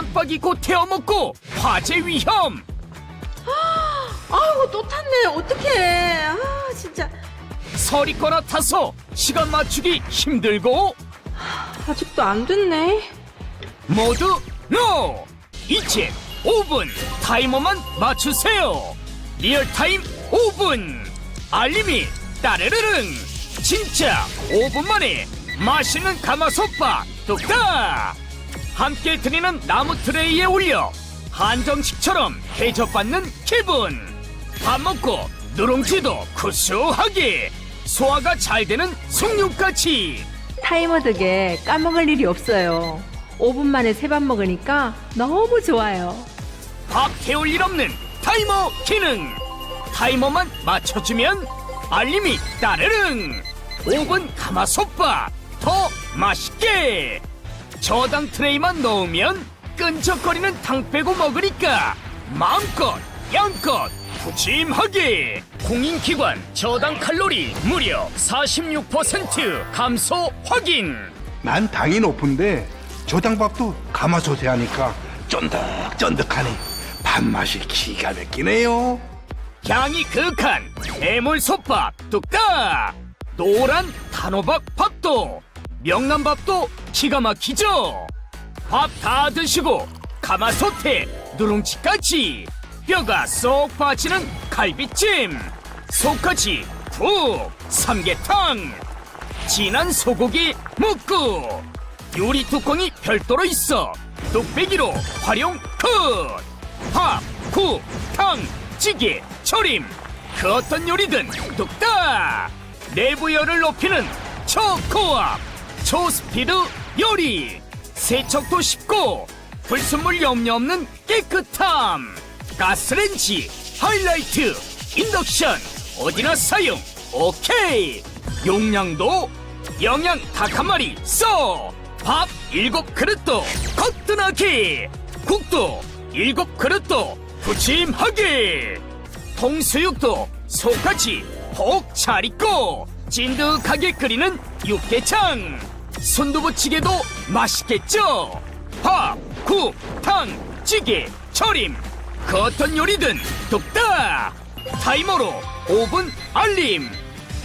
깜빡 잊고 태워먹고 화재 위험. 아이고 또 탔네. 어떡해. 아 진짜. 서리거나 타서 시간 맞추기 힘들고. 아직도 안 됐네. 모두 NO! 이제 5분 타이머만 맞추세요. 리얼타임 5분 알림이 따르르릉. 진짜 5분 만에 맛있는 가마솥밥 뚝딱 함께 드리는 나무 트레이에 올려 한정식처럼 대접받는 기분. 밥 먹고 누룽지도 구수하게 소화가 잘 되는 송육같이 타이머 덕에 까먹을 일이 없어요. 5분 만에 세 밥 먹으니까 너무 좋아요. 밥 태울 일 없는 타이머 기능. 타이머만 맞춰주면 알림이 따르릉. 5분 가마솥밥 더 맛있게 저당 트레이만 넣으면 끈적거리는 탕 빼고 먹으니까 마음껏 양껏 푸짐하게. 공인기관 저당 칼로리 무려 46% 감소 확인. 난 당이 높은데 저당밥도 가마솥에 하니까 쫀득쫀득하니 밥맛이 기가 막히네요. 향이 극한 해물솥밥 뚝딱. 노란 단호박 밥도 명란밥도 기가 막히죠? 밥 다 드시고 가마솥에 누룽지까지. 뼈가 쏙 빠지는 갈비찜. 속까지 푹 삼계탕. 진한 소고기 묵국. 요리 뚜껑이 별도로 있어 뚝배기로 활용 끝. 밥, 국, 탕, 찌개, 절임 그 어떤 요리든 뚝딱. 내부 열을 높이는 초코압 초스피드 요리. 세척도 쉽고 불순물 염려 없는 깨끗함. 가스렌지 하이라이트 인덕션. 어디나 사용. 오케이. 용량도 영양 닭 한 마리 쏘밥 일곱 그릇도 거뜬하게. 국도 일곱 그릇도 푸짐하게. 통수육도 속같이 복잘 익고 찐득하게 끓이는 육개장 순두부찌개도 맛있겠죠? 밥, 국, 탕, 찌개, 절임. 그 어떤 요리든 뚝딱 타이머로 5분 알림.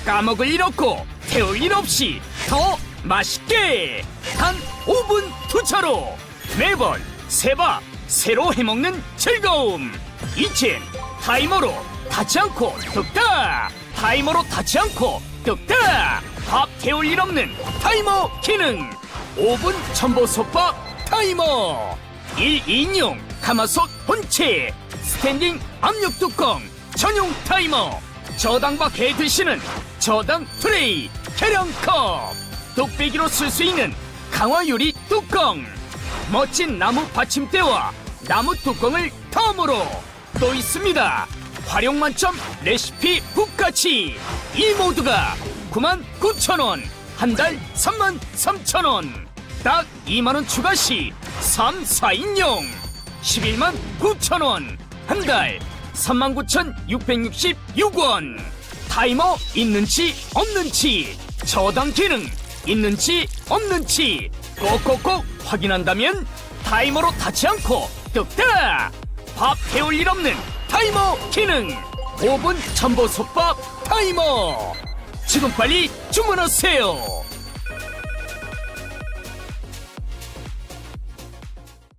까먹을 일 없고 태울 일 없이 더 맛있게. 단 5분 투차로. 매번 세바 새로 해먹는 즐거움. 이젠 타이머로 닿지 않고 뚝딱 타이머로 닿지 않고 뚝딱 밥 태울 일 없는 타이머 기능. 5분 첨보솥밥 타이머. 1인용 가마솥 본체. 스탠딩 압력 뚜껑 전용 타이머. 저당박 해 드시는 저당 트레이 계량컵. 뚝배기로 쓸 수 있는 강화 유리 뚜껑. 멋진 나무 받침대와 나무 뚜껑을 덤으로. 또 있습니다. 활용 만점 레시피 북같이. 이 모두가 99,000원 한 달 33,000원. 딱 2만 원 추가 시 3, 4인용. 11만 9천 원 한 달 39,666원. 타이머 있는지 없는지 저당 기능 있는지 없는지 꼭꼭꼭 확인한다면 타이머로 닿지 않고 뚝딱! 밥 태울 일 없는 타이머 기능. 5분 첨보솥밥 타이머 지금 빨리 주문하세요